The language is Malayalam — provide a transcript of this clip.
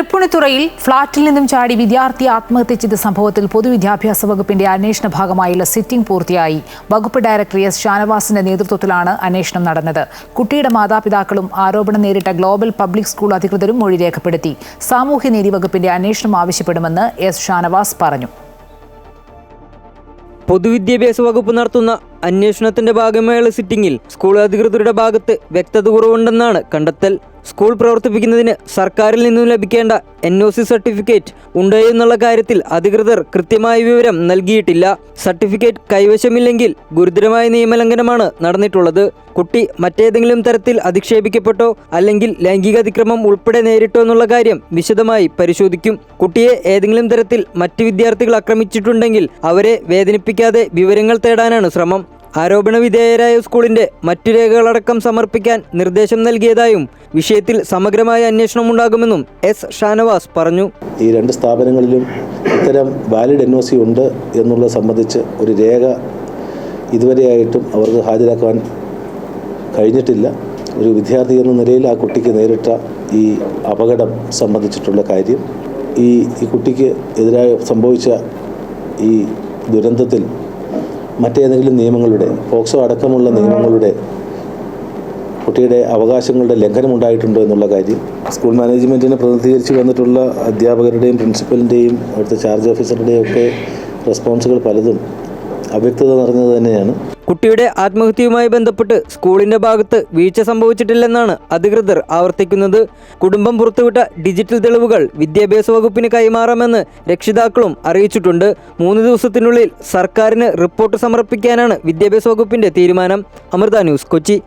തൃപ്പൂണിത്തുറയിൽ ഫ്ളാറ്റിൽ നിന്നും ചാടി വിദ്യാർത്ഥി ആത്മഹത്യ ചെയ്ത സംഭവത്തിൽ പൊതുവിദ്യാഭ്യാസ വകുപ്പിന്റെ അന്വേഷണ ഭാഗമായുള്ള സിറ്റിംഗ് പൂർത്തിയായി. വകുപ്പ് ഡയറക്ടർ എസ് ഷാനവാസിന്റെ നേതൃത്വത്തിലാണ് അന്വേഷണം നടന്നത്. കുട്ടിയുടെ മാതാപിതാക്കളും ആരോപണം നേരിട്ട ഗ്ലോബൽ പബ്ലിക് സ്കൂൾ അധികൃതരും മൊഴി രേഖപ്പെടുത്തി. സാമൂഹ്യനീതി വകുപ്പിന്റെ അന്വേഷണം ആവശ്യപ്പെടുമെന്ന് എസ് ഷാനവാസ് പറഞ്ഞു. പൊതുവിദ്യാഭ്യാസ വകുപ്പ് നടത്തുന്ന അന്വേഷണത്തിന്റെ ഭാഗമായുള്ള സിറ്റിംഗിൽ സ്കൂൾ അധികൃതരുടെ ഭാഗത്ത് വ്യക്തത കുറവുണ്ടെന്നാണ് കണ്ടെത്തൽ. സ്കൂൾ പ്രവർത്തിപ്പിക്കുന്നതിന് സർക്കാരിൽ നിന്നും ലഭിക്കേണ്ട എൻ ഒ സി സർട്ടിഫിക്കറ്റ് ഉണ്ടോ എന്നുള്ള കാര്യത്തിൽ അധികൃതർ കൃത്യമായ വിവരം നൽകിയിട്ടില്ല. സർട്ടിഫിക്കറ്റ് കൈവശമില്ലെങ്കിൽ ഗുരുതരമായ നിയമലംഘനമാണ് നടന്നിട്ടുള്ളത്. കുട്ടി മറ്റേതെങ്കിലും തരത്തിൽ അധിക്ഷേപിക്കപ്പെട്ടോ അല്ലെങ്കിൽ ലൈംഗിക അതിക്രമം ഉൾപ്പെടെ നേരിട്ടോ എന്നുള്ള കാര്യം വിശദമായി പരിശോധിക്കും. കുട്ടിയെ ഏതെങ്കിലും തരത്തിൽ മറ്റ് വിദ്യാർത്ഥികൾ ആക്രമിച്ചിട്ടുണ്ടെങ്കിൽ അവരെ വേദനിപ്പിക്കാതെ വിവരങ്ങൾ തേടാനാണ് ശ്രമം. ആരോപണ വിധേയരായ സ്കൂളിന്റെ മറ്റു രേഖകളടക്കം സമർപ്പിക്കാൻ നിർദ്ദേശം നൽകിയതായും വിഷയത്തിൽ സമഗ്രമായ അന്വേഷണം ഉണ്ടാകുമെന്നും എസ് ഷാനവാസ് പറഞ്ഞു. ഈ രണ്ട് സ്ഥാപനങ്ങളിലും ഇത്തരം വാലിഡ് എൻ ഒ സി ഉണ്ട് എന്നുള്ളത് സംബന്ധിച്ച് ഒരു രേഖ ഇതുവരെയായിട്ടും അവർക്ക് ഹാജരാക്കാൻ കഴിഞ്ഞിട്ടില്ല. ഒരു വിദ്യാർത്ഥി എന്ന നിലയിൽ ആ കുട്ടിക്ക് നേരിട്ട ഈ അപകടം സംബന്ധിച്ചിട്ടുള്ള കാര്യം. ഈ ഈ കുട്ടിക്ക് എതിരായി സംഭവിച്ച ഈ ദുരന്തത്തിൽ മറ്റേതെങ്കിലും നിയമങ്ങളുടെ പോക്സോ അടക്കമുള്ള നിയമങ്ങളുടെ കുട്ടിയുടെ അവകാശങ്ങളുടെ ലംഘനം ഉണ്ടായിട്ടുണ്ടോ എന്നുള്ള കാര്യം സ്കൂൾ മാനേജ്മെന്റിനെ പ്രതിനിധീകരിച്ച് വന്നിട്ടുള്ള അധ്യാപകരുടെയും പ്രിൻസിപ്പലിന്റെയും അവിടുത്തെ ചാർജ് ഓഫീസറുടെയും ഒക്കെ റെസ്പോൺസുകൾ പലതും അവ്യക്തത നിറഞ്ഞത് തന്നെയാണ്. കുട്ടിയുടെ ആത്മഹത്യയുമായി ബന്ധപ്പെട്ട് സ്കൂളിന്റെ ഭാഗത്ത് വീഴ്ച സംഭവിച്ചിട്ടില്ലെന്നാണ് അധികൃതർ ആവർത്തിക്കുന്നത്. കുടുംബം പുറത്തുവിട്ട ഡിജിറ്റൽ തെളിവുകൾ വിദ്യാഭ്യാസ വകുപ്പിന് കൈമാറാമെന്ന് രക്ഷിതാക്കളും അറിയിച്ചിട്ടുണ്ട്. മൂന്ന് ദിവസത്തിനുള്ളിൽ സർക്കാരിന് റിപ്പോർട്ട് സമർപ്പിക്കാനാണ് വിദ്യാഭ്യാസ വകുപ്പിന്റെ തീരുമാനം. അമൃത ന്യൂസ് കൊച്ചി.